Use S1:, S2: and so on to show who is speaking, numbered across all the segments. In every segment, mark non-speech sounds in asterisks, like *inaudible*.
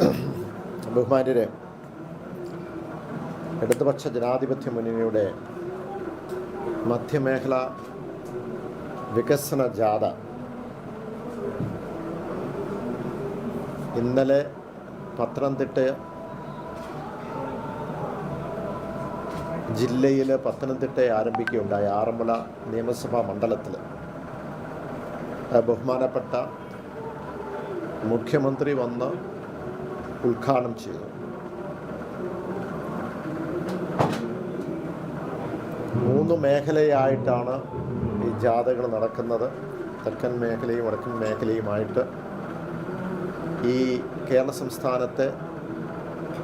S1: ബഹുമാന്യരെ ഇടതുപക്ഷ ജനാധിപത്യ മുന്നണിയുടെ മധ്യമേഖല വികസന ജാഥ. ഇന്നലെ പത്തനംതിട്ട ജില്ലയിൽ പത്തനംതിട്ട ആരംഭിക്കുകയുണ്ടായ ആറന്മുള നിയമസഭാ മണ്ഡലത്തിൽ ബഹുമാനപ്പെട്ട മുഖ്യമന്ത്രി വന്ന് ഉദ്ഘാടനം ചെയ്തു. മൂന്ന് മേഖലയായിട്ടാണ് ഈ ജാഥകൾ നടക്കുന്നത്. തെക്കൻ മേഖലയും വടക്കൻ മേഖലയുമായിട്ട്. ഈ കേരള സംസ്ഥാനത്തെ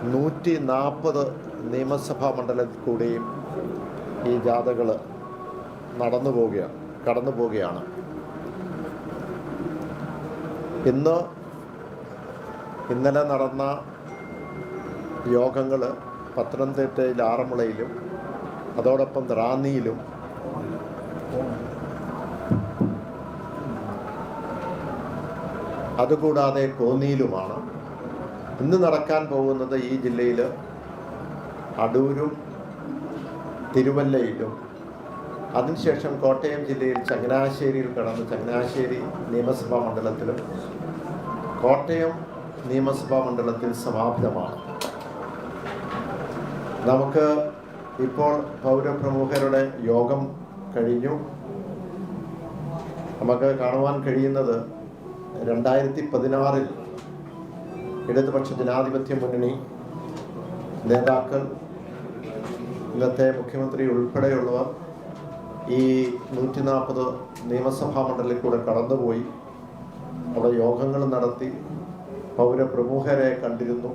S1: നൂറ്റി നാൽപ്പത് നിയമസഭാ മണ്ഡലത്തിൽ കൂടിയും ഈ ജാഥകൾ നടന്നു പോവുകയാണ് കടന്നു പോവുകയാണ്. ഇന്ന് ഇന്നലെ നടന്ന യോഗങ്ങൾ പത്തനംതിട്ടയിൽ ആറന്മുളയിലും അതോടൊപ്പം റാന്നിയിലും അതുകൂടാതെ കോന്നിയിലുമാണ്. ഇന്ന് നടക്കാൻ പോകുന്നത് ഈ ജില്ലയിൽ അടൂരും തിരുവല്ലയിലും അതിനുശേഷം കോട്ടയം ജില്ലയിൽ ചങ്ങനാശ്ശേരിയിൽ കടന്ന് ചങ്ങനാശ്ശേരി നിയമസഭാ മണ്ഡലത്തിലും കോട്ടയം നിയമസഭാ മണ്ഡലത്തിൽ സമാപിതമാണ്. നമുക്ക് ഇപ്പോൾ പൗരപ്രമുഖരുടെ യോഗം കഴിഞ്ഞു. നമുക്ക് കാണുവാൻ കഴിയുന്നത് രണ്ടായിരത്തി പതിനാറിൽ ഇടതുപക്ഷ ജനാധിപത്യ മുന്നണി നേതാക്കൾ ഇന്നത്തെ മുഖ്യമന്ത്രി ഉൾപ്പെടെയുള്ളവർ ഈ നൂറ്റി നാൽപ്പത് നിയമസഭാ മണ്ഡലത്തിൽ കൂടെ കടന്നുപോയി. അവിടെ യോഗങ്ങൾ നടത്തി. പൗരപ്രമുഖരെ കണ്ടിരുന്നു.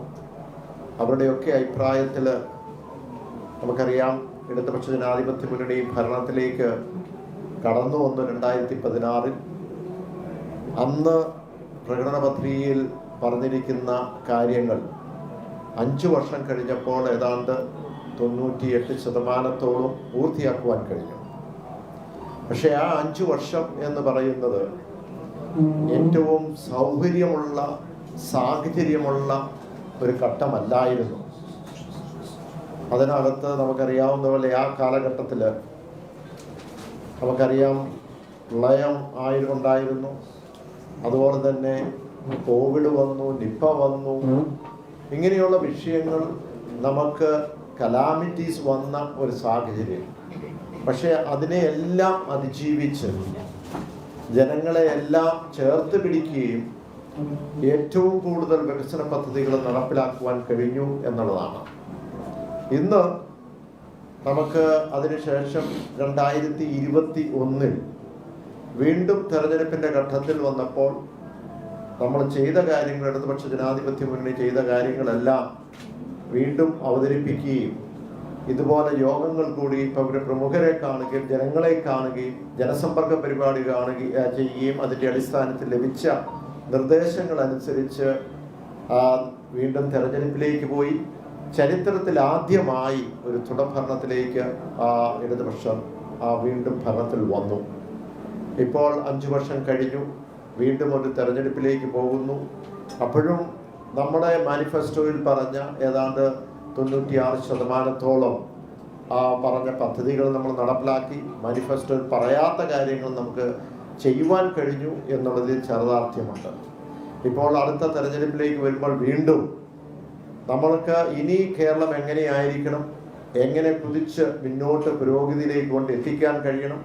S1: അവരുടെയൊക്കെ അഭിപ്രായത്തിൽ നമുക്കറിയാം ഇടതുപക്ഷ ജനാധിപത്യ മുന്നണി ഭരണത്തിലേക്ക് കടന്നു വന്നു രണ്ടായിരത്തി പതിനാറിൽ അന്ന് പ്രകടന പത്രികയിൽ പറഞ്ഞിരിക്കുന്ന കാര്യങ്ങൾ അഞ്ചു വർഷം കഴിഞ്ഞപ്പോൾ ഏതാണ്ട് തൊണ്ണൂറ്റിയെട്ട് ശതമാനത്തോളം പൂർത്തിയാക്കുവാൻ കഴിഞ്ഞു. പക്ഷേ ആ അഞ്ചു വർഷം എന്ന് പറയുന്നത് ഏറ്റവും സൗകര്യമുള്ള സാഹചര്യമുള്ള ഒരു ഘട്ടമല്ലായിരുന്നു. അതിനകത്ത് നമുക്കറിയാവുന്ന പോലെ ആ കാലഘട്ടത്തിൽ നമുക്കറിയാം പ്രളയം ആയിരുന്നുണ്ടായിരുന്നു അതുപോലെ തന്നെ കോവിഡ് വന്നു നിപ്പ വന്നു. ഇങ്ങനെയുള്ള വിഷയങ്ങൾ നമുക്ക് കലാമിറ്റീസ് വന്ന ഒരു സാഹചര്യം. പക്ഷേ അതിനെയെല്ലാം അതിജീവിച്ച് ജനങ്ങളെ എല്ലാം ചേർത്ത് പിടിക്കുകയും ഏറ്റവും കൂടുതൽ വികസന പദ്ധതികൾ നടപ്പിലാക്കുവാൻ കഴിഞ്ഞു എന്നുള്ളതാണ്. ഇന്ന് നമുക്ക് അതിനുശേഷം രണ്ടായിരത്തി ഇരുപത്തി ഒന്നിൽ വീണ്ടും തെരഞ്ഞെടുപ്പിന്റെ ഘട്ടത്തിൽ വന്നപ്പോൾ നമ്മൾ ചെയ്ത കാര്യങ്ങൾ ഇടതുപക്ഷ ജനാധിപത്യ മുന്നണി ചെയ്ത കാര്യങ്ങളെല്ലാം വീണ്ടും അവതരിപ്പിക്കുകയും ഇതുപോലെ യോഗങ്ങൾ കൂടി ഇപ്പം ഒരു പ്രമുഖരെ കാണുകയും ജനങ്ങളെ കാണുകയും ജനസമ്പർക്ക പരിപാടി കാണുകയും ചെയ്യുകയും അതിന്റെ അടിസ്ഥാനത്തിൽ ലഭിച്ച നിർദ്ദേശങ്ങൾ അനുസരിച്ച് വീണ്ടും തെരഞ്ഞെടുപ്പിലേക്ക് പോയി. ചരിത്രത്തിൽ ആദ്യമായി ഒരു തുടർഭരണത്തിലേക്ക് ഇടതുപക്ഷം വീണ്ടും ഭരണത്തിൽ വന്നു. ഇപ്പോൾ അഞ്ചു വർഷം കഴിഞ്ഞു. വീണ്ടും ഒരു തെരഞ്ഞെടുപ്പിലേക്ക് പോകുന്നു. അപ്പോഴും നമ്മുടെ മാനിഫെസ്റ്റോയിൽ പറഞ്ഞ ഏതാണ്ട് തൊണ്ണൂറ്റിയാറ് ശതമാനത്തോളം ആ പറഞ്ഞ പദ്ധതികൾ നമ്മൾ നടപ്പിലാക്കി. മാനിഫെസ്റ്റോയിൽ പറയാത്ത കാര്യങ്ങൾ നമുക്ക് ചെയ്യുവാൻ കഴിഞ്ഞു എന്നുള്ളതിൽ ചരിതാർത്ഥ്യമുണ്ട് ഇപ്പോൾ അടുത്ത തെരഞ്ഞെടുപ്പിലേക്ക് വരുമ്പോൾ വീണ്ടും നമ്മൾക്ക് ഇനി കേരളം എങ്ങനെയായിരിക്കണം എങ്ങനെ കുതിച്ച് മുന്നോട്ട് പുരോഗതിയിലേക്ക് കൊണ്ട് എത്തിക്കാൻ കഴിയണം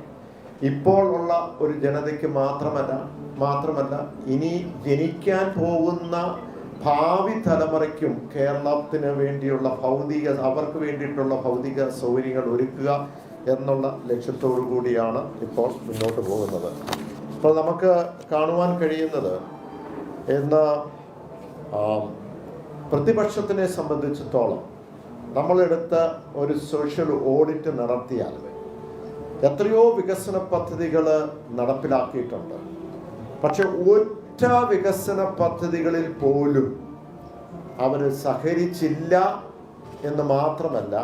S1: ഇപ്പോൾ ഉള്ള ഒരു ജനതയ്ക്ക് മാത്രമല്ല മാത്രമല്ല ഇനി ജനിക്കാൻ പോകുന്ന ഭാവി തലമുറയ്ക്കും കേരളത്തിന് വേണ്ടിയുള്ള ഭൗതിക അവർക്ക് വേണ്ടിയിട്ടുള്ള ഭൗതിക സൗകര്യങ്ങൾ ഒരുക്കുക എന്നുള്ള ലക്ഷ്യത്തോടു കൂടിയാണ് ഇപ്പോൾ മുന്നോട്ട് പോകുന്നത്. അപ്പോൾ നമുക്ക് കാണുവാൻ കഴിയുന്നത് ഇന്ന് പ്രതിപക്ഷത്തിനെ സംബന്ധിച്ചിടത്തോളം നമ്മളെടുത്ത ഒരു സോഷ്യൽ ഓഡിറ്റ് നടത്തിയാൽ എത്രയോ വികസന പദ്ധതികൾ നടപ്പിലാക്കിയിട്ടുണ്ട്. പക്ഷെ ഒറ്റ വികസന പദ്ധതികളിൽ പോലും അവർ സഹകരിച്ചില്ല എന്ന് മാത്രമല്ല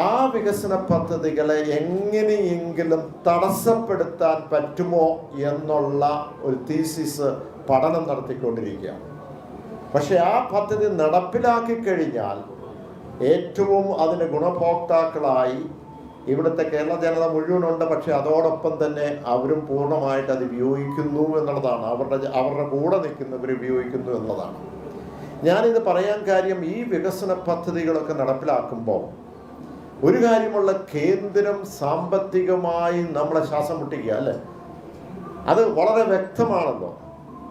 S1: ആ വികസന പദ്ധതികളെ എങ്ങനെയെങ്കിലും തടസ്സപ്പെടുത്താൻ പറ്റുമോ എന്നുള്ള ഒരു തീസിസ് പഠനം നടത്തിക്കൊണ്ടിരിക്കുകയാണ്. പക്ഷെ ആ പദ്ധതി നടപ്പിലാക്കി കഴിഞ്ഞാൽ ഏറ്റവും അതിന് ഗുണഭോക്താക്കളായി ഇവിടുത്തെ കേരള ജനത മുഴുവനുണ്ട്. പക്ഷെ അതോടൊപ്പം തന്നെ അവരും പൂർണമായിട്ട് അത് ഉപയോഗിക്കുന്നു എന്നുള്ളതാണ്. അവരുടെ അവരുടെ കൂടെ നിൽക്കുന്നവർ ഉപയോഗിക്കുന്നു എന്നതാണ് ഞാനിത് പറയാൻ കാര്യം ഈ വികസന പദ്ധതികളൊക്കെ നടപ്പിലാക്കുമ്പോൾ ഒരു കാര്യമുള്ള കേന്ദ്രം സാമ്പത്തികമായി നമ്മളെ ശ്വാസം മുട്ടിക്കുക അല്ലേ? അത് വളരെ വ്യക്തമാണല്ലോ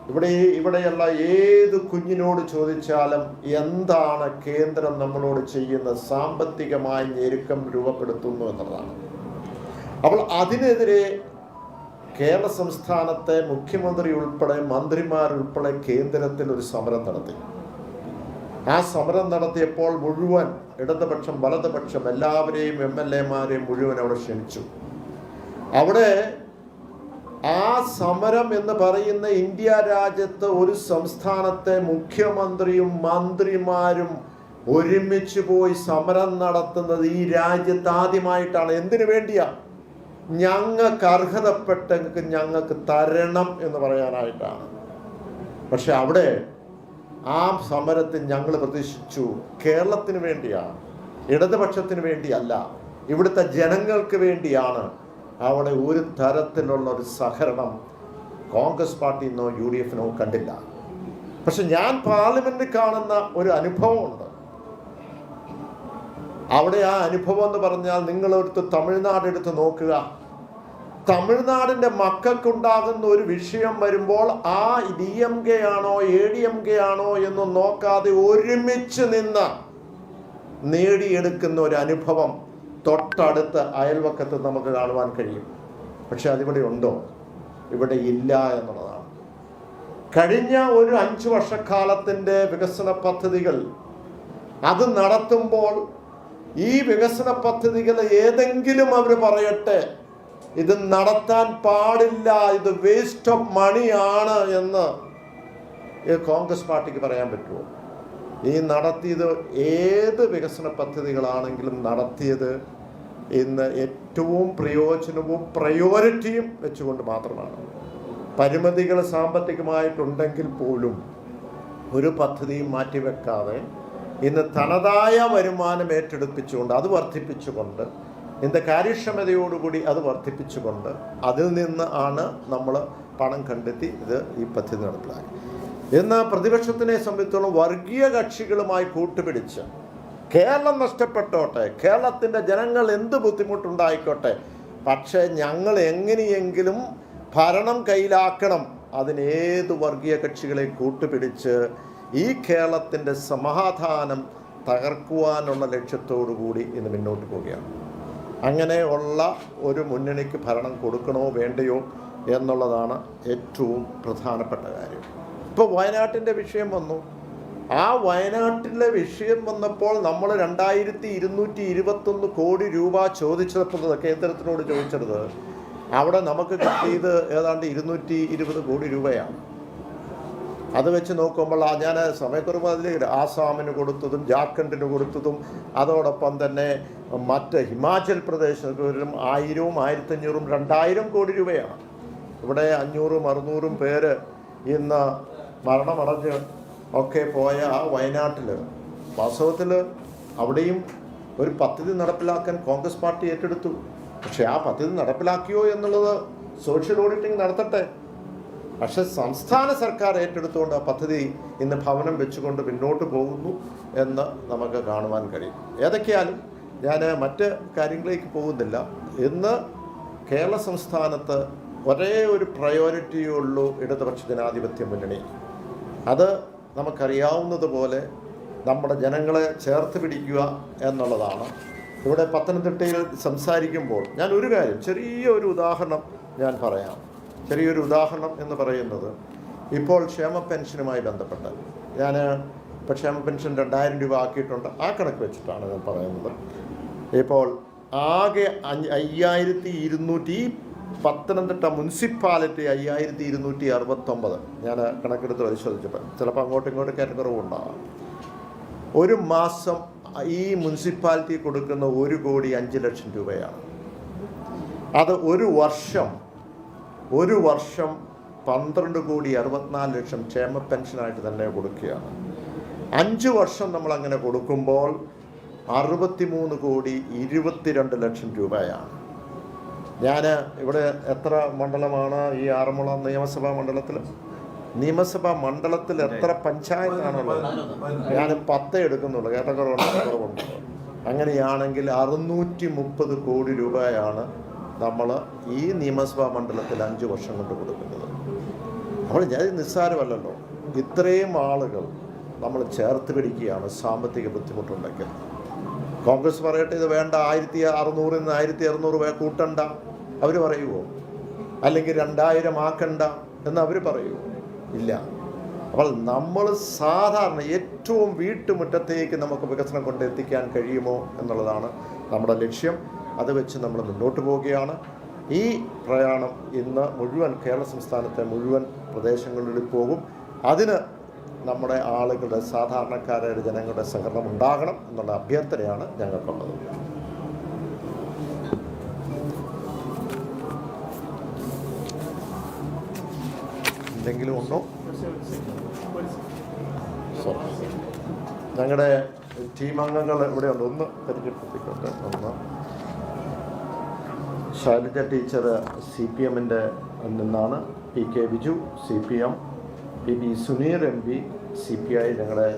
S1: ഇവിടെ ഇവിടെയുള്ള ഏത് കുഞ്ഞിനോട് ചോദിച്ചാലും എന്താണ് കേന്ദ്രം നമ്മളോട് ചെയ്യുന്ന സാമ്പത്തികമായി ഞെരുക്കം രൂപപ്പെടുത്തുന്നു എന്നുള്ളതാണ്. അപ്പോൾ അതിനെതിരെ കേരള സംസ്ഥാനത്തെ മുഖ്യമന്ത്രി ഉൾപ്പെടെ മന്ത്രിമാരുൾപ്പെടെ കേന്ദ്രത്തിൽ ഒരു സമരം നടത്തി. ആ സമരം നടത്തിയപ്പോൾ മുഴുവൻ ഇടതുപക്ഷം വലതുപക്ഷം എല്ലാവരെയും എം എൽ എമാരെയും മുഴുവൻ അവിടെ ക്ഷണിച്ചു. അവിടെ ആ സമരം എന്ന് പറയുന്ന ഇന്ത്യ രാജ്യത്ത് ഒരു സംസ്ഥാനത്തെ മുഖ്യമന്ത്രിയും മന്ത്രിമാരും ഒരുമിച്ച് പോയി സമരം നടത്തുന്നത് ഈ രാജ്യത്ത് ആദ്യമായിട്ടാണ്. എന്തിനു വേണ്ടിയാ? ഞങ്ങൾക്ക് അർഹതപ്പെട്ടെങ്കിൽ ഞങ്ങൾക്ക് തരണം എന്ന് പറയാനായിട്ടാണ്. പക്ഷെ അവിടെ ആ സമരത്തിൽ ഞങ്ങൾ പ്രതീക്ഷിച്ചു. കേരളത്തിന് വേണ്ടിയാണ്. ഇടതുപക്ഷത്തിന് വേണ്ടിയല്ല. ഇവിടുത്തെ ജനങ്ങൾക്ക് വേണ്ടിയാണ് അവിടെ ഒരു തരത്തിലുള്ള ഒരു സഹകരണം കോൺഗ്രസ് പാർട്ടിന്നോ യു ഡി എഫിനോ കണ്ടില്ല. പക്ഷെ ഞാൻ പാർലമെന്റിൽ കാണുന്ന ഒരു അനുഭവമുണ്ട്. അവിടെ ആ അനുഭവം എന്ന് പറഞ്ഞാൽ നിങ്ങളെടുത്ത് തമിഴ്നാട് എടുത്ത് നോക്കുക. തമിഴ്നാടിന്റെ മക്കൾക്കുണ്ടാകുന്ന ഒരു വിഷയം വരുമ്പോൾ ആ ഡി എം കെ ആണോ എ ഡി എം കെ ആണോ എന്ന് നോക്കാതെ ഒരുമിച്ച് നിന്ന് നേടിയെടുക്കുന്ന ഒരു അനുഭവം തൊട്ടടുത്ത് അയൽവക്കത്ത് നമുക്ക് കാണുവാൻ കഴിയും. പക്ഷെ അതിവിടെ ഉണ്ടോ? ഇവിടെ ഇല്ല എന്നുള്ളതാണ്. കഴിഞ്ഞ ഒരു അഞ്ചു വർഷക്കാലത്തിന്റെ വികസന പദ്ധതികൾ അത് നടത്തുമ്പോൾ ഈ വികസന പദ്ധതികൾ ഏതെങ്കിലും അവർ പറയട്ടെ ഇത് നടത്താൻ പാടില്ല ഇത് വേസ്റ്റ് ഓഫ് മണിയാണ് എന്ന് കോൺഗ്രസ് പാർട്ടിക്ക് പറയാൻ പറ്റുമോ? ഈ നടത്തിയത് ഏത് വികസന പദ്ധതികളാണെങ്കിലും നടത്തിയത് ഇന്ന് ഏറ്റവും പ്രയോജനവും പ്രയോറിറ്റിയും വെച്ചുകൊണ്ട് മാത്രമാണ്. പരിമിതികൾ സാമ്പത്തികമായിട്ടുണ്ടെങ്കിൽ പോലും ഒരു പദ്ധതിയും മാറ്റിവെക്കാതെ ഇന്ന് തനതായ വരുമാനം ഏറ്റെടുപ്പിച്ചുകൊണ്ട് അത് വർദ്ധിപ്പിച്ചുകൊണ്ട് ഇന്ന് കാര്യക്ഷമതയോടുകൂടി അത് വർദ്ധിപ്പിച്ചുകൊണ്ട് അതിൽ നിന്ന് ആണ് നമ്മൾ പണം കണ്ടെത്തി ഇത് ഈ പദ്ധതി നടപ്പിലാക്കി. എന്നാൽ പ്രതിപക്ഷത്തിനെ സംബന്ധിച്ചോളം വർഗീയ കക്ഷികളുമായി കൂട്ടുപിടിച്ച് കേരളം നഷ്ടപ്പെട്ടോട്ടെ കേരളത്തിന്റെ ജനങ്ങൾ എന്ത് ബുദ്ധിമുട്ടുണ്ടായിക്കോട്ടെ പക്ഷേ ഞങ്ങൾ എങ്ങനെയെങ്കിലും ഭരണം കയ്യിലാക്കണം അതിനേത് വർഗീയ കക്ഷികളെ കൂട്ടുപിടിച്ച് ഈ കേരളത്തിന്റെ സമാധാനം തകർക്കുവാനുള്ള ലക്ഷ്യത്തോടു കൂടി ഇന്ന് മുന്നോട്ട് പോവുകയാണ്. അങ്ങനെയുള്ള ഒരു മുന്നണിക്ക് ഭരണം കൊടുക്കണോ വേണ്ടയോ എന്നുള്ളതാണ് ഏറ്റവും പ്രധാനപ്പെട്ട കാര്യം. ഇപ്പോൾ വയനാട്ടിന്റെ വിഷയം വന്നു. ആ വയനാട്ടിലെ വിഷയം വന്നപ്പോൾ നമ്മൾ രണ്ടായിരത്തി ഇരുന്നൂറ്റി ഇരുപത്തൊന്ന് കോടി രൂപ ചോദിച്ചപ്പോൾ കേന്ദ്രത്തിനോട് ചോദിച്ചത്? അവിടെ നമുക്ക് കിട്ടിയത് ഏതാണ്ട് ഇരുന്നൂറ്റി ഇരുപത് കോടി രൂപയാണ്. അത് വെച്ച് നോക്കുമ്പോൾ ആ ഞാൻ സമയക്കുറവ് അതിൽ ആസാമിന് കൊടുത്തതും ജാർഖണ്ഡിന് കൊടുത്തതും അതോടൊപ്പം തന്നെ മറ്റ് ഹിമാചൽ പ്രദേശിലും ആയിരവും ആയിരത്തഞ്ഞൂറും രണ്ടായിരം കോടി രൂപയാണ്. ഇവിടെ അഞ്ഞൂറും അറുന്നൂറും പേര് ഇന്ന് മരണമടഞ്ഞ് ഒക്കെ പോയ ആ വയനാട്ടിൽ വാസ്തവത്തിൽ അവിടെയും ഒരു പദ്ധതി നടപ്പിലാക്കാൻ കോൺഗ്രസ് പാർട്ടി ഏറ്റെടുത്തു. പക്ഷേ ആ പദ്ധതി നടപ്പിലാക്കിയോ എന്നുള്ളത് സോഷ്യൽ ഓഡിറ്റിംഗ് നടത്തട്ടെ. പക്ഷെ സംസ്ഥാന സർക്കാർ ഏറ്റെടുത്തുകൊണ്ട് ആ പദ്ധതി ഇന്ന് ഭവനം വെച്ചുകൊണ്ട് മുന്നോട്ട് പോകുന്നു എന്ന് നമുക്ക് കാണുവാൻ കഴിയും. ഏതൊക്കെയാലും ഞാൻ മറ്റ് കാര്യങ്ങളിലേക്ക് പോകുന്നില്ല. ഇന്ന് കേരള സംസ്ഥാനത്ത് ഒരേ ഒരു പ്രയോറിറ്റിയേ ഉള്ളൂ ഇടതുപക്ഷ ജനാധിപത്യ മുന്നണി. അത് നമുക്കറിയാവുന്നതുപോലെ നമ്മുടെ ജനങ്ങളെ ചേർത്ത് പിടിക്കുക എന്നുള്ളതാണ്. ഇവിടെ പത്തനംതിട്ടയിൽ സംസാരിക്കുമ്പോൾ ഞാൻ ഒരു കാര്യം ചെറിയ ഒരു ഉദാഹരണം ഞാൻ പറയാം. ചെറിയൊരു ഉദാഹരണം എന്ന് പറയുന്നത് ഇപ്പോൾ ക്ഷേമ പെൻഷനുമായി ബന്ധപ്പെട്ട്. ഞാൻ ഇപ്പോൾ ക്ഷേമ പെൻഷൻ രണ്ടായിരം രൂപ ആക്കിയിട്ടുണ്ട്. ആ കണക്ക് വെച്ചിട്ടാണ് ഞാൻ പറയുന്നത്. ഇപ്പോൾ ആകെ അയ്യായിരത്തി ഇരുന്നൂറ്റി പത്തനംതിട്ട മുനിസിപ്പാലിറ്റി അയ്യായിരത്തി ഇരുന്നൂറ്റി അറുപത്തൊമ്പത്. ഞാൻ കണക്കെടുത്ത് പരിശോധിച്ചപ്പോൾ ചിലപ്പോൾ അങ്ങോട്ടും ഇങ്ങോട്ടും കയറ്റക്കുറവുണ്ടാകാം ഒരു മാസം ഈ മുനിസിപ്പാലിറ്റി കൊടുക്കുന്ന ഒരു കോടി അഞ്ച് ലക്ഷം രൂപയാണ്. അത് ഒരു വർഷം ഒരു വർഷം പന്ത്രണ്ട് കോടി അറുപത്തിനാല് ലക്ഷം ക്ഷേമ പെൻഷനായിട്ട് തന്നെ കൊടുക്കുകയാണ്. അഞ്ച് വർഷം നമ്മൾ അങ്ങനെ കൊടുക്കുമ്പോൾ അറുപത്തിമൂന്ന് കോടി ഇരുപത്തിരണ്ട് ലക്ഷം രൂപയാണ്. ഞാൻ ഇവിടെ എത്ര മണ്ഡലമാണ് ഈ ആറന്മുള നിയമസഭാ മണ്ഡലത്തിൽ? നിയമസഭാ മണ്ഡലത്തിൽ എത്ര പഞ്ചായത്താണുള്ളത്? ഞാൻ പത്ത് എടുക്കുന്നുള്ളൂ. കേട്ടക്കുറവുണ്ട് കുറവുണ്ട് അങ്ങനെയാണെങ്കിൽ അറുന്നൂറ്റി മുപ്പത് കോടി രൂപയാണ് നമ്മൾ ഈ നിയമസഭാ മണ്ഡലത്തിൽ അഞ്ച് വർഷം കൊണ്ട് കൊടുക്കുന്നത്. നമ്മൾ ഞാൻ നിസ്സാരമല്ലല്ലോ. ഇത്രയും ആളുകൾ നമ്മൾ ചേർത്ത് പിടിക്കുകയാണ് സാമ്പത്തിക ബുദ്ധിമുട്ടുണ്ടെങ്കിൽ. കോൺഗ്രസ് പറയട്ടെ ഇത് വേണ്ട ആയിരത്തി അറുന്നൂറിൽ നിന്ന് ആയിരത്തി അറുന്നൂറ് കൂട്ടണ്ട. അവർ പറയുമോ അല്ലെങ്കിൽ രണ്ടായിരം ആക്കണ്ട എന്ന് അവർ പറയുമോ ഇല്ല. അപ്പോൾ നമ്മൾ സാധാരണ ഏറ്റവും വീട്ടുമുറ്റത്തേക്ക് നമുക്ക് വികസനം കൊണ്ടെത്തിക്കാൻ കഴിയുമോ എന്നുള്ളതാണ് നമ്മുടെ ലക്ഷ്യം. അത് വെച്ച് നമ്മൾ മുന്നോട്ട് പോവുകയാണ്. ഈ പ്രയാണം ഇന്ന് മുഴുവൻ കേരള സംസ്ഥാനത്തെ മുഴുവൻ പ്രദേശങ്ങളിൽ പോകും. അതിന് നമ്മുടെ ആളുകളുടെ സാധാരണക്കാരായ ജനങ്ങളുടെ സഹകരണം ഉണ്ടാകണം എന്നുള്ള അഭ്യർത്ഥനയാണ് ഞങ്ങൾക്കുള്ളത്. എന്തെങ്കിലും ഉണ്ടോ? ഞങ്ങളുടെ ടീം അംഗങ്ങൾ ഇവിടെയുണ്ട് ഒന്ന് പരിചയപ്പെടുത്തിക്കോട്ടെ. ഒന്ന്. ശൈലജ ടീച്ചർ സി പി എമ്മിന്റെ നിന്നാണ് P K Biju C P M P B Suneer M P C P I ഞങ്ങളുടെ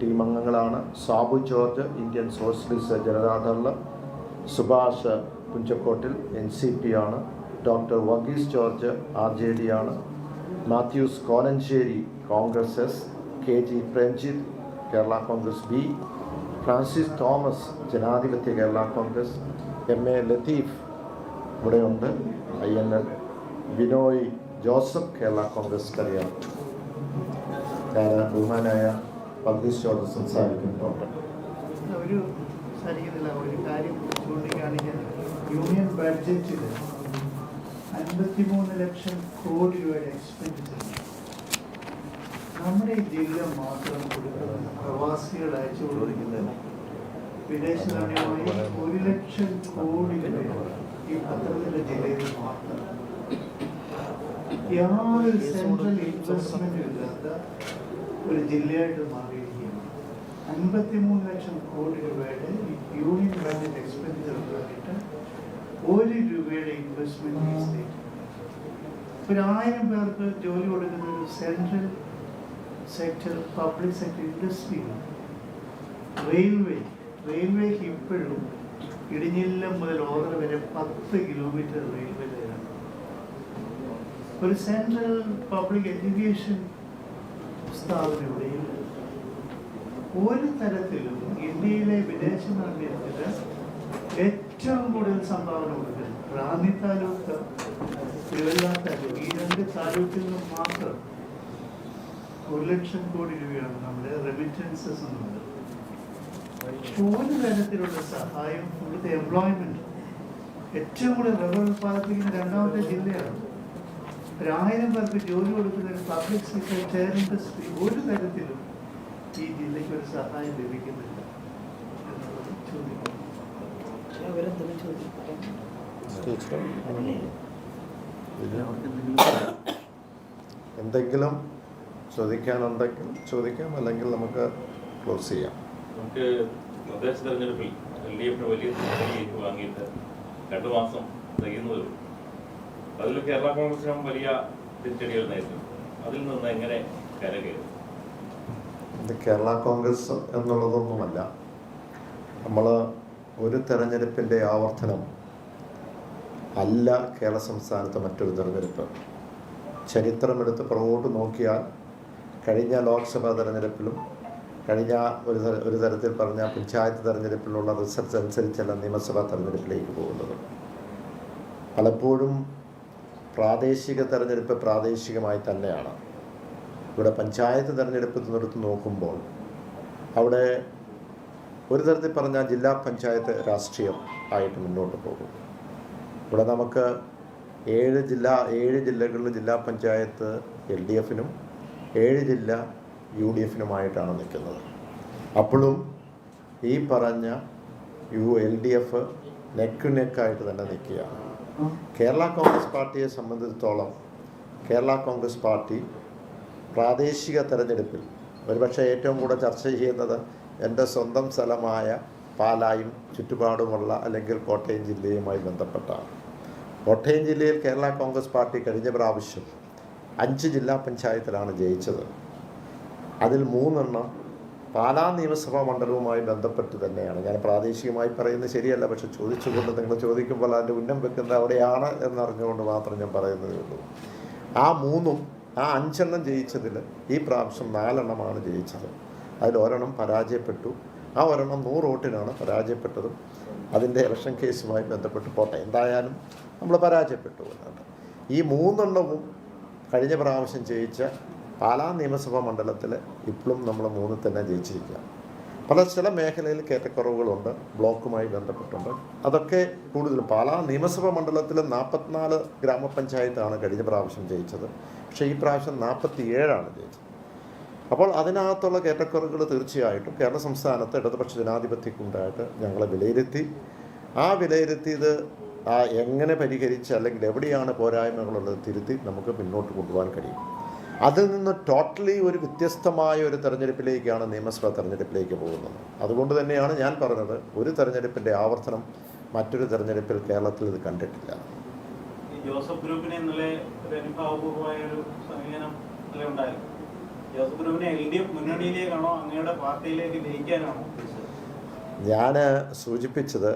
S1: ടീം അംഗങ്ങളാണ്. Sabu George Indian socialist Janata Dal Subhash Punchakottil N C P ആണ്. Doctor Varghese George R J D ആണ്. Mathews Kolenchery Congress S K G Premjith Kerala Congress B Francis Thomas ജനാധിപത്യ Kerala Congress M A Latheef ഇവിടെയുണ്ട് I N L Binoy Joseph Kerala Congress career ഞാൻ ബഹുമാനായ George സംസാരിക്കുന്നുണ്ട്.
S2: ഒരു ശരീരത്തില ഒരു കാര്യം ചൂണ്ടിക്കാണിക്കാൻ. യൂണിയൻ ബഡ്ജറ്റിൽ അൻപത്തിമൂന്ന് ലക്ഷം കോടി രൂപയുടെ എക്സ്പെൻഡിച്ചർ നമ്മുടെ ജില്ല മാത്രം കൊടുക്കുന്നത് പ്രവാസികൾ അയച്ചു കൊടുക്കുന്നത് വിദേശ നാണ്യമായി ഒരു ലക്ഷം കോടി രൂപ ഈ പത്തനംതിട്ട ജില്ലയിൽ മാത്രം. യാതൊരു സെൻട്രൽ ഇൻവെസ്റ്റ്മെന്റും ഇല്ലാത്ത ഒരു ജില്ലയായിട്ട് മാറിയിരിക്കുകയാണ്. അൻപത്തിമൂന്ന് ലക്ഷം കോടി രൂപയുടെ യൂണിയൻ ബഡ്ജറ്റ് എക്സ്പെൻഡിച്ചർ ഉണ്ടായിട്ട് ഒരു രൂപയുടെ ഇൻവെസ്റ്റ്മെന്റ് ഈ സ്റ്റേറ്റ് ഒരു പേർക്ക് ജോലി കൊടുക്കുന്ന ഒരു central sector public sector industry railway റെയിൽവേക്ക് ഇപ്പോഴും ഇടിഞ്ഞില്ലം മുതൽ ഓർഡർ വരെ പത്ത് കിലോമീറ്റർ റെയിൽവേ ലൈനാണ് ഒരു സെൻട്രൽ പബ്ലിക് എഡ്യൂക്കേഷൻ സ്ഥാപനം ഇവിടെയില്ല. ഒരു തരത്തിലും ഇന്ത്യയിലെ വിദേശ നാണ്യത്തിന് ഏറ്റവും കൂടുതൽ സംഭാവന കൊടുക്കുന്നത് റാന്നി താലൂക്ക് താലൂക്ക്. ഈ രണ്ട് താലൂക്കിൽ നിന്നും മാത്രം ഒരു ലക്ഷം കോടി രൂപയാണ് നമ്മുടെ റെമിറ്റൻസസ് എന്നുള്ളത്. ഒരു തരത്തിലുള്ള സഹായം ഇവിടുത്തെ എംപ്ലോയ്മെന്റ് ഏറ്റവും കൂടുതൽ റബ്ബർ ഉത്പാദിപ്പിക്കുന്ന രണ്ടാമത്തെ ജില്ലയാണ്. ഒരായിരം പേർക്ക് ജോലി കൊടുക്കുന്ന ഒരു പബ്ലിക് സെക്ടർ ചെയർ ഇൻഡസ്ട്രി ഒരു തരത്തിലും ഈ ജില്ലയ്ക്ക് ഒരു സഹായം ലഭിക്കുന്നില്ല എന്നുള്ളത് ചോദ്യം
S3: അവരെന്തെങ്കിലും ചോദിക്കാം
S1: എന്തെങ്കിലും ചോദിക്കാനുണ്ടെങ്കിൽ ചോദിക്കാം അല്ലെങ്കിൽ നമുക്ക് ക്ലോസ് ചെയ്യാം.
S4: നമുക്ക് തദ്ദേശ തെരഞ്ഞെടുപ്പിൽ എൽ ഡി എഫിന് വലിയ സീറ്റ് വാങ്ങിയിട്ട് രണ്ടു മാസം തികയുന്നതേ ഉള്ളൂ. അതിൽ കേരള കോൺഗ്രസിനും വലിയ തിരിച്ചടികൾ നേരിട്ടു അതിൽ നിന്ന് എങ്ങനെ കരകയറും?
S1: ഇത് കേരള കോൺഗ്രസ് എന്നുള്ളതൊന്നുമല്ല. നമ്മൾ ഒരു തെരഞ്ഞെടുപ്പിന്റെ ആവർത്തനം അല്ല കേരള സംസ്ഥാനത്തെ മറ്റൊരു തെരഞ്ഞെടുപ്പ്. ചരിത്രമെടുത്ത് പുറകോട്ട് നോക്കിയാൽ കഴിഞ്ഞ ലോക്സഭാ തെരഞ്ഞെടുപ്പിലും കഴിഞ്ഞ ഒരു ഒരു തരത്തിൽ പറഞ്ഞ പഞ്ചായത്ത് തെരഞ്ഞെടുപ്പിലുള്ള റിസൾട്ട് അനുസരിച്ചല്ല നിയമസഭാ തെരഞ്ഞെടുപ്പിലേക്ക് പോകുന്നത്. പലപ്പോഴും പ്രാദേശിക തെരഞ്ഞെടുപ്പ് പ്രാദേശികമായി തന്നെയാണ്. ഇവിടെ പഞ്ചായത്ത് തെരഞ്ഞെടുപ്പ് നിർത്തി നോക്കുമ്പോൾ അവിടെ ഒരു തരത്തിൽ പറഞ്ഞാൽ ജില്ലാ പഞ്ചായത്ത് രാഷ്ട്രീയം ആയിട്ട് മുന്നോട്ട് പോകും. ഇവിടെ നമുക്ക് ഏഴ് ജില്ല ഏഴ് ജില്ലകളിൽ ജില്ലാ പഞ്ചായത്ത് എൽ ഡി എഫിനും ഏഴ് ജില്ല യു ഡി എഫിനുമായിട്ടാണ് നിൽക്കുന്നത്. അപ്പോഴും ഈ പറഞ്ഞ യു എൽ ഡി എഫ് നെക്ക് നെക്കായിട്ട് തന്നെ നിൽക്കുകയാണ്. കേരള കോൺഗ്രസ് പാർട്ടിയെ സംബന്ധിച്ചിടത്തോളം കേരള കോൺഗ്രസ് പാർട്ടി പ്രാദേശിക തെരഞ്ഞെടുപ്പിൽ ഒരുപക്ഷെ ഏറ്റവും കൂടുതൽ ചർച്ച ചെയ്യുന്നത് എന്റെ സ്വന്തം സ്ഥലമായ പാലായും ചുറ്റുപാടുമുള്ള അല്ലെങ്കിൽ കോട്ടയം ജില്ലയുമായി ബന്ധപ്പെട്ടാണ്. കോട്ടയം ജില്ലയിൽ കേരള കോൺഗ്രസ് പാർട്ടി കഴിഞ്ഞ പ്രാവശ്യം അഞ്ച് ജില്ലാ പഞ്ചായത്തിലാണ് ജയിച്ചത്. അതിൽ മൂന്നെണ്ണം പാലാ നിയമസഭാ മണ്ഡലവുമായി ബന്ധപ്പെട്ട് തന്നെയാണ്. ഞാൻ പ്രാദേശികമായി പറയുന്നത് ശരിയല്ല പക്ഷെ ചോദിച്ചുകൊണ്ട് നിങ്ങൾ ചോദിക്കുമ്പോൾ അതിന്റെ ഉന്നം വെക്കുന്നത് അവിടെയാണ് എന്നറിഞ്ഞുകൊണ്ട് മാത്രം ഞാൻ പറയുന്നതേ ഉള്ളൂ. ആ മൂന്നും ആ അഞ്ചെണ്ണം ജയിച്ചതിൽ ഈ പ്രാവശ്യം നാലെണ്ണമാണ് ജയിച്ചത്. അതിൽ ഒരെണ്ണം പരാജയപ്പെട്ടു. ആ ഒരെണ്ണം നൂറ് വോട്ടിനാണ് പരാജയപ്പെട്ടതും. അതിന്റെ ഇലക്ഷൻ കേസുമായി ബന്ധപ്പെട്ട് പോട്ടെ. എന്തായാലും നമ്മൾ പരാജയപ്പെട്ടു എന്നാണ്. ഈ മൂന്നെണ്ണവും കഴിഞ്ഞ പ്രാവശ്യം ജയിച്ച പാലാ നിയമസഭാ മണ്ഡലത്തിൽ ഇപ്പോഴും നമ്മൾ മൂന്ന് തന്നെ ജയിച്ചിരിക്കുക. പല ചില മേഖലയിൽ കയറ്റക്കുറവുകളുണ്ട് ബ്ലോക്കുമായി ബന്ധപ്പെട്ടുണ്ട്. അതൊക്കെ കൂടുതലും പാലാ നിയമസഭാ മണ്ഡലത്തിൽ നാൽപ്പത്തിനാല് ഗ്രാമപഞ്ചായത്താണ് കഴിഞ്ഞ പ്രാവശ്യം ജയിച്ചത്. പക്ഷേ ഈ പ്രാവശ്യം നാൽപ്പത്തി ഏഴാണ് ജയിച്ചത്. അപ്പോൾ അതിനകത്തുള്ള കയറ്റക്കുറവുകൾ തീർച്ചയായിട്ടും കേരള സംസ്ഥാനത്ത് ഇടതുപക്ഷ ജനാധിപത്യക്കുണ്ടായിട്ട് ഞങ്ങളെ വിലയിരുത്തി. ആ വിലയിരുത്തിയത് എങ്ങനെ പരിഹരിച്ച് അല്ലെങ്കിൽ എവിടെയാണ് പോരായ്മകളുള്ളത് തിരുത്തി നമുക്ക് മുന്നോട്ട് കൊണ്ടുപോകാൻ കഴിയും. അതിൽ നിന്ന് ടോട്ടലി ഒരു വ്യത്യസ്തമായ ഒരു തെരഞ്ഞെടുപ്പിലേക്കാണ് നിയമസഭാ തെരഞ്ഞെടുപ്പിലേക്ക് പോകുന്നത്. അതുകൊണ്ട് തന്നെയാണ് ഞാൻ പറഞ്ഞത് ഒരു തെരഞ്ഞെടുപ്പിന്റെ ആവർത്തനം മറ്റൊരു തെരഞ്ഞെടുപ്പിൽ കേരളത്തിൽ ഇത് കണ്ടിട്ടില്ല.
S5: ജോസഫ് ഗ്രൂപ്പിനെ ഇന്നലെ ഒരു അനുഭാവപൂർവമായ ഒരു സമീപനം ഉണ്ടായിരുന്നു. ജോസഫ് ഗ്രൂപ്പിനെ എൽ ഡി എഫ് മുന്നണിയിലേക്കാണോ അങ്ങയുടെ പാർട്ടിയിലേക്ക് ലയിക്കാനാണോ
S1: ഞാൻ സൂചിപ്പിച്ചത്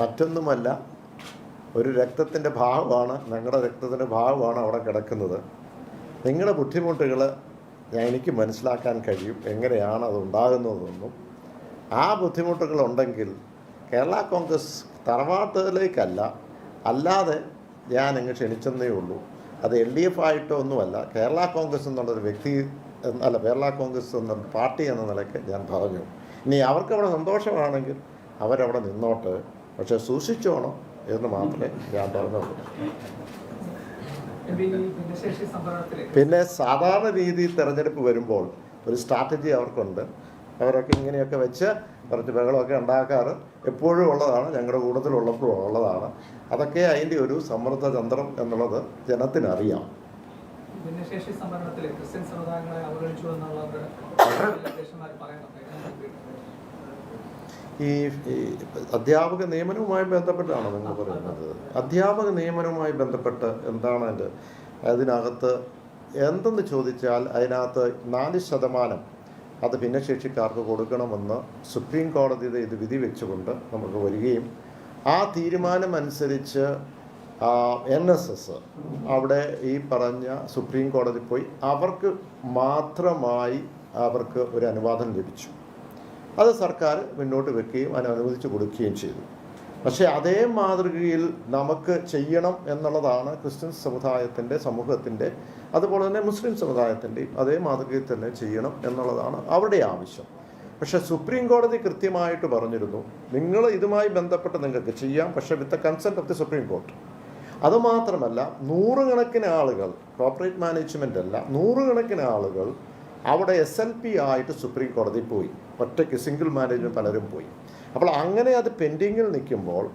S1: മറ്റൊന്നുമല്ല ഒരു രക്തത്തിന്റെ ഭാഗമാണ് ഞങ്ങളുടെ രക്തത്തിന്റെ ഭാഗമാണ് അവിടെ കിടക്കുന്നത്. നിങ്ങളുടെ ബുദ്ധിമുട്ടുകൾ ഞാൻ എനിക്ക് മനസ്സിലാക്കാൻ കഴിയും. എങ്ങനെയാണ് അത് ഉണ്ടാകുന്നതെന്നും. ആ ബുദ്ധിമുട്ടുകൾ ഉണ്ടെങ്കിൽ കേരള കോൺഗ്രസ് തറവാട്ടിലേക്കല്ല. അല്ലാതെ ഞാൻ അങ്ങ് ക്ഷണിച്ചെന്നേ ഉള്ളൂ. അത് എൽ ഡി എഫ് ആയിട്ടോ ഒന്നുമല്ല കേരള കോൺഗ്രസ് എന്നുള്ളൊരു വ്യക്തി അല്ല കേരള കോൺഗ്രസ് എന്ന പാർട്ടി എന്ന നിലയ്ക്ക് ഞാൻ പറഞ്ഞു. ഇനി അവർക്ക് അവിടെ സന്തോഷമാണെങ്കിൽ അവരവിടെ നിന്നോട്ട്. പക്ഷേ സൂക്ഷിച്ചോണം എന്ന് മാത്രമേ ഞാൻ പറഞ്ഞുള്ളൂ
S6: എം പി ഈ ഭിന്നശേഷി സംവരണത്തിൽ
S1: പിന്നെ സാധാരണ രീതിയിൽ തിരഞ്ഞെടുപ്പ് വരുമ്പോൾ ഒരു സ്ട്രാറ്റജി അവർക്കുണ്ട്. അവരൊക്കെ ഇങ്ങനെയൊക്കെ വെച്ച് കുറച്ച് ബഹളമൊക്കെ ഉണ്ടാക്കാറ്. എപ്പോഴും ഉള്ളതാണ്. ഞങ്ങളുടെ കൂട്ടത്തിലുള്ളപ്പോഴും ഉള്ളതാണ്. അതൊക്കെ അതിന്റെ ഒരു സമ്മർദ്ദ തന്ത്രം എന്നുള്ളത് ജനത്തിനറിയാം.
S6: ഭിന്നശേഷി സംവരണത്തിൽ ക്രിസ്ത്യൻ സമുദായങ്ങളെ അവഗണിച്ചു പറയുന്നുണ്ട്.
S1: ഈ അധ്യാപക നിയമനവുമായി ബന്ധപ്പെട്ടാണ് നിങ്ങൾ പറയുന്നത്? അധ്യാപക നിയമനവുമായി ബന്ധപ്പെട്ട് എന്താണ് അതിന്റെ അതിനകത്ത് എന്തെന്ന് ചോദിച്ചാൽ അതിനകത്ത് നാല് ശതമാനം അത് ഭിന്നശേഷിക്കാർക്ക് കൊടുക്കണമെന്ന് സുപ്രീം കോടതിയുടെ ഇത് വിധി വെച്ചുകൊണ്ട് നമുക്ക് വരികയും ആ തീരുമാനം അനുസരിച്ച് എൻ എസ് എസ് അവിടെ ഈ പറഞ്ഞ സുപ്രീം കോടതി പോയി അവർക്ക് മാത്രമായി അവർക്ക് ഒരു അനുവാദം ലഭിച്ചു. അത് സർക്കാർ മുന്നോട്ട് വെക്കുകയും അതിന് അനുവദിച്ചു കൊടുക്കുകയും ചെയ്തു. പക്ഷേ അതേ മാതൃകയിൽ നമുക്ക് ചെയ്യണം എന്നുള്ളതാണ് ക്രിസ്ത്യൻ സമുദായത്തിന്റെ സമൂഹത്തിന്റെ അതുപോലെ തന്നെ മുസ്ലിം സമുദായത്തിന്റെയും അതേ മാതൃകയിൽ തന്നെ ചെയ്യണം എന്നുള്ളതാണ് അവരുടെ ആവശ്യം. പക്ഷേ സുപ്രീം കോടതി കൃത്യമായിട്ട് പറഞ്ഞിരുന്നു നിങ്ങൾ ഇതുമായി ബന്ധപ്പെട്ട് നിങ്ങൾക്ക് ചെയ്യാം പക്ഷേ with the consent of the supreme court അതുമാത്രമല്ല നൂറുകണക്കിന് ആളുകൾ കോർപ്പറേറ്റ് മാനേജ്മെന്റ് അല്ല നൂറുകണക്കിന് ആളുകൾ അവിടെ എസ് എൽ പി ആയിട്ട് സുപ്രീം കോടതി പോയി. ഒറ്റയ്ക്ക് സിംഗിൾ മാനേജ്മെന്റ് പലരും പോയി. അപ്പോൾ അങ്ങനെ അത് പെൻഡിങ്ങിൽ നിൽക്കുമ്പോൾ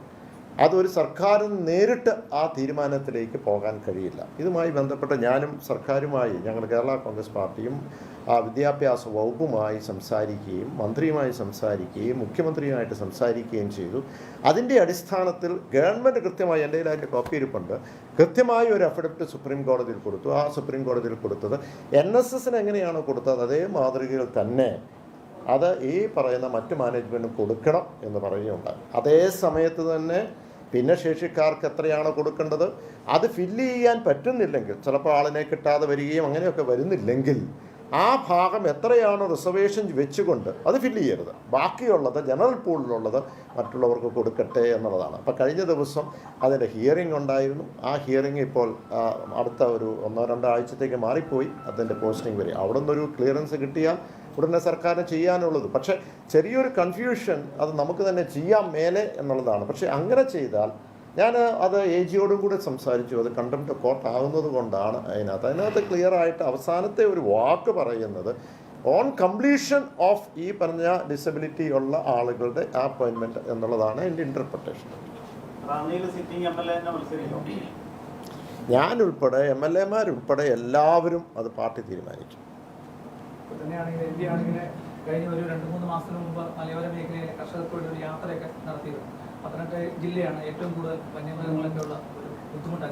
S1: അതൊരു സർക്കാരിന് നേരിട്ട് ആ തീരുമാനത്തിലേക്ക് പോകാൻ കഴിയില്ല. ഇതുമായി ബന്ധപ്പെട്ട് ഞാനും സർക്കാരുമായി ഞങ്ങൾ കേരള കോൺഗ്രസ് പാർട്ടിയും ആ വിദ്യാഭ്യാസ വകുപ്പുമായി സംസാരിക്കുകയും മന്ത്രിയുമായി സംസാരിക്കുകയും മുഖ്യമന്ത്രിയുമായിട്ട് സംസാരിക്കുകയും ചെയ്തു. അതിന്റെ അടിസ്ഥാനത്തിൽ ഗവൺമെന്റ് കൃത്യമായി എന്റെ കയ്യിലായിട്ട് കോപ്പി ഇരിപ്പുണ്ട് കൃത്യമായി ഒരു അഫിഡവിറ്റ് സുപ്രീം കോടതിയിൽ കൊടുത്തു. ആ സുപ്രീം കോടതിയിൽ കൊടുത്തത് എൻ എസ് എസിന് എങ്ങനെയാണോ കൊടുത്തത് അതേ മാതൃകയിൽ തന്നെ അത് ഈ പറയുന്ന മറ്റ് മാനേജ്മെന്റും കൊടുക്കണം എന്ന് പറയുകയുണ്ടായി. അതേ സമയത്ത് തന്നെ ഭിന്നശേഷിക്കാർക്ക് എത്രയാണ് കൊടുക്കേണ്ടത് അത് ഫില്ല് ചെയ്യാൻ പറ്റുന്നില്ലെങ്കിൽ ചിലപ്പോൾ ആളിനെ കിട്ടാതെ വരികയും അങ്ങനെയൊക്കെ വരുന്നില്ലെങ്കിൽ ആ ഭാഗം എത്രയാണോ റിസർവേഷൻ വെച്ചുകൊണ്ട് അത് ഫില്ല് ചെയ്യരുത്. ബാക്കിയുള്ളത് ജനറൽ പൂളിലുള്ളത് മറ്റുള്ളവർക്ക് കൊടുക്കട്ടെ എന്നുള്ളതാണ്. അപ്പോൾ കഴിഞ്ഞ ദിവസം അതിന്റെ ഹിയറിംഗ് ഉണ്ടായിരുന്നു. ആ ഹിയറിംഗ് ഇപ്പോൾ അടുത്ത ഒരു ഒന്നോ രണ്ടോ ആഴ്ചത്തേക്ക് മാറിപ്പോയി. അതിന്റെ പോസ്റ്റിംഗ് വരെ. അവിടെ നിന്നൊരു ക്ലിയറൻസ് കിട്ടിയാൽ ഉടനെ സർക്കാരിന് ചെയ്യാനുള്ളത്. പക്ഷേ ചെറിയൊരു കൺഫ്യൂഷൻ അത് നമുക്ക് തന്നെ ചെയ്യാൻ മേലെ എന്നുള്ളതാണ്. പക്ഷേ അങ്ങനെ ചെയ്താൽ ഞാൻ അത് എ ജിയോടും കൂടെ സംസാരിച്ചു. അത് കണ്ടംപ്റ്റ് കോർട്ട് ആകുന്നത് കൊണ്ടാണ് അതിനകത്ത്. അതിനകത്ത് ക്ലിയർ ആയിട്ട് അവസാനത്തെ ഒരു വാക്ക് പറയുന്നത് ഓൺ കംപ്ലീഷൻ ഓഫ് ഈ പറഞ്ഞ ഡിസബിലിറ്റി ഉള്ള ആളുകളുടെ അപ്പോയിൻമെന്റ് എന്നുള്ളതാണ്
S5: എന്റെ ഇന്റർപ്രിട്ടേഷൻ
S1: ഞാനുൾപ്പെടെ എം എൽ എമാരുൾപ്പെടെ എല്ലാവരും അത് പാർട്ടി തീരുമാനിക്കും
S6: ഇപ്പൊ തന്നെയാണെങ്കിൽ എം പി ആണെങ്കിൽ കഴിഞ്ഞ ഒരു രണ്ട് മൂന്ന് മാസത്തിന് മുമ്പ് മലയോര മേഖലയിലെ കർഷകർക്ക് വേണ്ടി ഒരു യാത്രയൊക്കെ നടത്തിയിരുന്നു. പത്തനംതിട്ട ജില്ലയാണ് ഏറ്റവും കൂടുതൽ വന്യമൃഗങ്ങളൊക്കെ ഉള്ള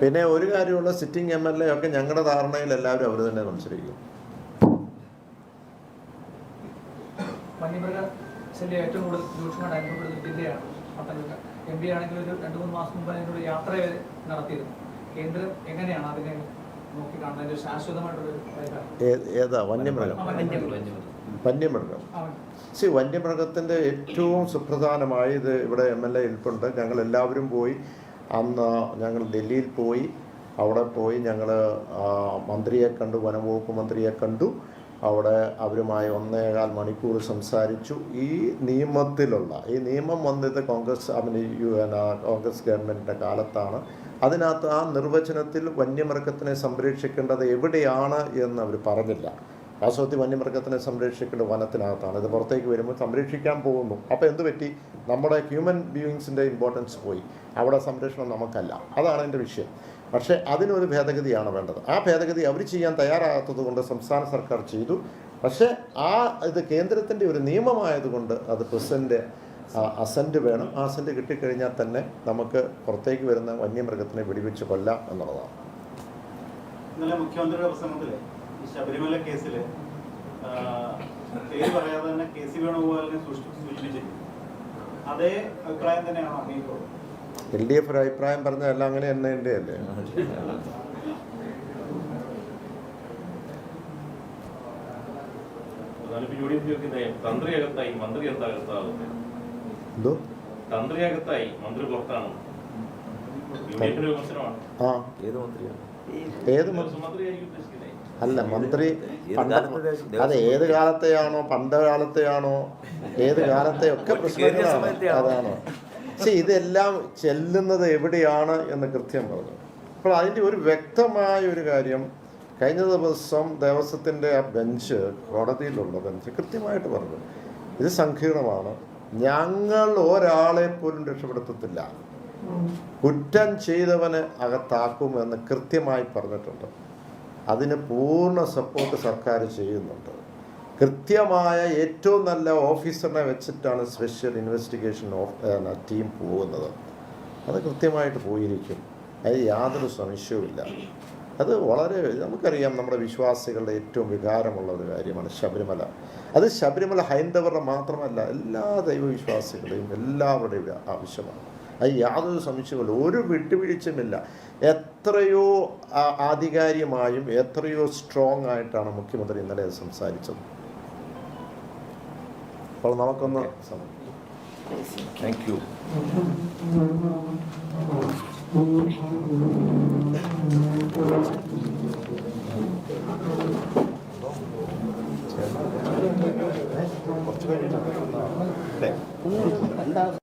S1: പിന്നെ ഒരു കാര്യമുള്ള സിറ്റിംഗ് എം എൽ എ ഒക്കെ ഞങ്ങളുടെ ധാരണയിൽ എല്ലാവരും അവർ തന്നെ മത്സരിക്കും.
S6: വന്യമൃഗ ശല്യം ഏറ്റവും കൂടുതൽ രൂക്ഷമായിട്ട് അനുഭവപ്പെടുന്ന ജില്ലയാണ് പത്തനംതിട്ട. എം പി ആണെങ്കിൽ ഒരു രണ്ട് മൂന്ന് മാസം മുമ്പ് അതിനൊരു യാത്ര നടത്തിയിരുന്നു. കേന്ദ്രം എങ്ങനെയാണ് അതിനെ
S1: ഏതാ? വന്യമൃഗം.
S6: വന്യമൃഗം.
S1: സി വന്യമൃഗത്തിന്റെ ഏറ്റവും സുപ്രധാനമായ ഇത് ഇവിടെ എം എൽ എ ഇരിപ്പുണ്ട് ഞങ്ങൾ എല്ലാവരും പോയി. അന്ന് ഞങ്ങൾ ഡൽഹിയിൽ പോയി. അവിടെ പോയി ഞങ്ങൾ മന്ത്രിയെ കണ്ടു വനംവകുപ്പ് മന്ത്രിയെ കണ്ടു. അവിടെ അവരുമായി ഒന്നേകാൽ മണിക്കൂർ സംസാരിച്ചു. ഈ നിയമത്തിലുള്ള ഈ നിയമം വന്നത് കോൺഗ്രസ് അവന് യു- എൻ കോൺഗ്രസ് ഗവൺമെന്റിന്റെ കാലത്താണ്. അതിനകത്ത് ആ നിർവചനത്തിൽ വന്യമൃഗത്തിനെ സംരക്ഷിക്കേണ്ടത് എവിടെയാണ് എന്ന് അവർ പറഞ്ഞില്ല. വാസ്തവത്തിൽ വന്യമൃഗത്തിനെ സംരക്ഷിക്കേണ്ട വനത്തിനകത്താണ്. ഇത് പുറത്തേക്ക് വരുമ്പോൾ സംരക്ഷിക്കാൻ പോകുന്നു. അപ്പോൾ എന്ത് പറ്റി? നമ്മുടെ ഹ്യൂമൻ ബീയിങ്സിന്റെ ഇമ്പോർട്ടൻസ് പോയി. അവിടെ സംരക്ഷണം നമുക്കല്ല. അതാണ് എന്റെ വിഷയം. പക്ഷേ അതിനൊരു ഭേദഗതിയാണ് വേണ്ടത്. ആ ഭേദഗതി അവർ ചെയ്യാൻ തയ്യാറാകാത്തത് കൊണ്ട് സംസ്ഥാന സർക്കാർ ചെയ്തു. പക്ഷേ ആ ഇത് കേന്ദ്രത്തിന്റെ ഒരു നിയമമായതുകൊണ്ട് അത് പ്രസിഡന്റ് അസന്റ് വേണം. ആ അസന്റ് കിട്ടിക്കഴിഞ്ഞാൽ തന്നെ നമുക്ക് പുറത്തേക്ക് വരുന്ന വന്യമൃഗത്തിനെ വെടിവെച്ച് കൊല്ലാം എന്നുള്ളതാണ്.
S5: ഇന്നലെ മുഖ്യമന്ത്രിയുടെ പ്രസംഗത്തിൽ ഈ ശബരിമല കേസിൽ പേര് പറയാതെ തന്നെ കെ സി വേണുഗോപാലിനെ സൂചിപ്പിച്ചിരുന്നു. അതേ അഭിപ്രായം തന്നെയാണോ അങ്ങേക്കുള്ളത്?
S1: എൽ ഡി എഫ് ഒരു അഭിപ്രായം പറഞ്ഞതല്ല അങ്ങനെ തന്നെ എന്റെ അല്ലേ?
S4: എന്നാലും ഇപ്പൊ യു ഡി എഫ് തന്ത്രി അകത്തായി മന്ത്രി എന്താ അകത്താകുന്നത്
S1: എന്തോ?
S4: തന്ത്രിയകത്തായി മന്ത്രി പുറത്താണ്. യു ഡി
S1: ആ
S7: ഏത് മന്ത്രിയാണ്?
S1: ഏത് അല്ല മന്ത്രി അതെ ഏത് കാലത്തെയാണോ പണ്ട് കാലത്തെയാണോ ഏത് *laughs* കാലത്തെ ഒക്കെ
S7: കേറിയ
S1: പ്രശ്നങ്ങളാണ്? അതാണ്. പക്ഷെ ഇതെല്ലാം ചെല്ലുന്നത് എവിടെയാണ് എന്ന് കൃത്യം പറഞ്ഞു. അപ്പോൾ അതിന്റെ ഒരു വ്യക്തമായ ഒരു കാര്യം കഴിഞ്ഞ ദിവസം ദേവസ്വത്തിന്റെ ആ ബെഞ്ച് കോടതിയിലുള്ള ബെഞ്ച് കൃത്യമായിട്ട് പറഞ്ഞു. ഇത് സങ്കീർണമാണ്. ഞങ്ങൾ ഒരാളെ പോലും രക്ഷപ്പെടുത്തത്തില്ല. കുറ്റം ചെയ്തവന് അകത്താക്കും എന്ന് കൃത്യമായി പറഞ്ഞിട്ടുണ്ട്. അതിന് പൂർണ സപ്പോർട്ട് സർക്കാർ ചെയ്യുന്നുണ്ട്. കൃത്യമായ ഏറ്റവും നല്ല ഓഫീസറിനെ വെച്ചിട്ടാണ് സ്പെഷ്യൽ ഇൻവെസ്റ്റിഗേഷൻ ടീം പോകുന്നത്. അത് കൃത്യമായിട്ട് പോയിരിക്കും. അതിൽ യാതൊരു സംശയവുമില്ല അത് വളരെ നമുക്കറിയാം നമ്മുടെ വിശ്വാസികളുടെ ഏറ്റവും വികാരമുള്ള ഒരു കാര്യമാണ് ശബരിമല. അത് ശബരിമല ഹൈന്ദവരുടെ മാത്രമല്ല എല്ലാ ദൈവവിശ്വാസികളെയും എല്ലാവരുടെയും ആവശ്യമാണ്. അത് യാതൊരു സംശയമല്ല ഒരു വിട്ടുവീഴ്ചയുമില്ല. എത്രയോ ആധികാരികമായും എത്രയോ സ്ട്രോങ് ആയിട്ടാണ് മുഖ്യമന്ത്രി ഇന്നലെ സംസാരിച്ചത്. അപ്പോൾ നമുക്കൊന്ന്
S7: താങ്ക് യു
S1: 어떻게 해야 되나. 네.